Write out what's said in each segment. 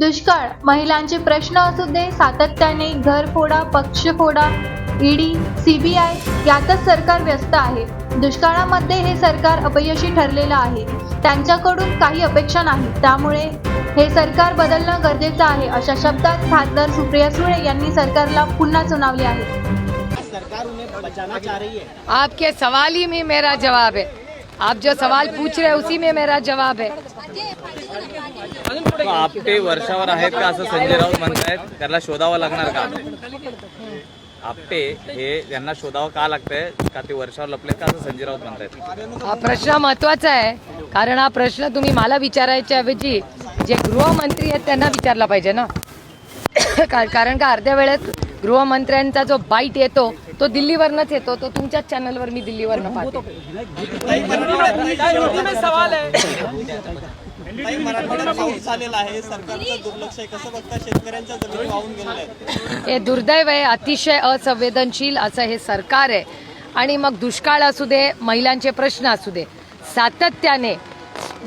दुष्काळ. महिलांचे प्रश्न असू दे सातत्याने घरफोडा पक्षफोडा ईडी सीबीआय यातच सरकार व्यस्त आहे. दुष्काळामध्ये हे सरकार अपयशी ठरलेलं आहे. त्यांच्याकडून काही अपेक्षा नाही. त्यामुळे हे सरकार बदलणं गरजेचं आहे अशा शब्दात खासदार सुप्रिया सुळे यांनी सरकारला पुन्हा सुनावले आहे. सरकार उन्हें बचाना चाह रही है आपके सवाल ही में मेरा जवाब है। आप जो सवाल पूछ रहे हैं उसी में मेरा जवाब है। आपटे वर्षावर आहेत का असं संजय राऊत म्हणतायत? त्याला शोधावं लागणार का? आपटे हे यांना शोधावं का लागतंय? का ते वर्षावर लपलेत का असं संजय राऊत म्हणतायत? हा प्रश्न महत्त्वाचा आहे. कारण हा प्रश्न तुम्ही मला विचारायच्या ऐवजी जे गृहमंत्री आहेत त्यांना विचारला पाहिजे ना. का- कारण का अर्ध्या वेळेत गृहमंत्र्यांचा जो बाईट येतो तो दिल्लीवरनच येतो. तो तुमच्याच चॅनलवर मी दिल्लीवरनं पाहते. गेलेल्या आहेत. हे दुर्दैव आहे अतिशय असंवेदनशील असं हे सरकार आहे. आणि मग दुष्काळ असू दे महिलांचे प्रश्न असू दे सातत्याने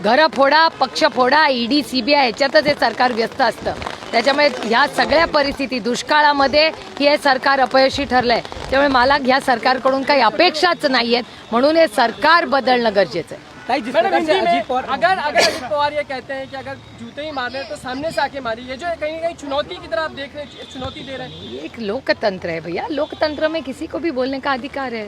घरं फोडा पक्ष फोडा ईडी सीबीआय ह्याच्यातच हे सरकार व्यस्त असतं. त्याच्यामुळे ह्या सगळ्या परिस्थिती दुष्काळामध्ये हे सरकार अपयशी ठरलंय. त्यामुळे मला ह्या सरकारकडून काही अपेक्षाच नाही आहेत म्हणून हे सरकार बदलणं गरजेचं आहे. अगर अगर अजित पवार ये कहते हैं कि अगर जूते ही मारने हैं तो सामने से आके मारिए। ये जो कहीं ना कहीं चुनौती की तरह आप देख रहे हैं चुनौती दे रहे हैं। एक लोकतंत्र है भैया। लोकतंत्र में किसी को भी बोलने का अधिकार है।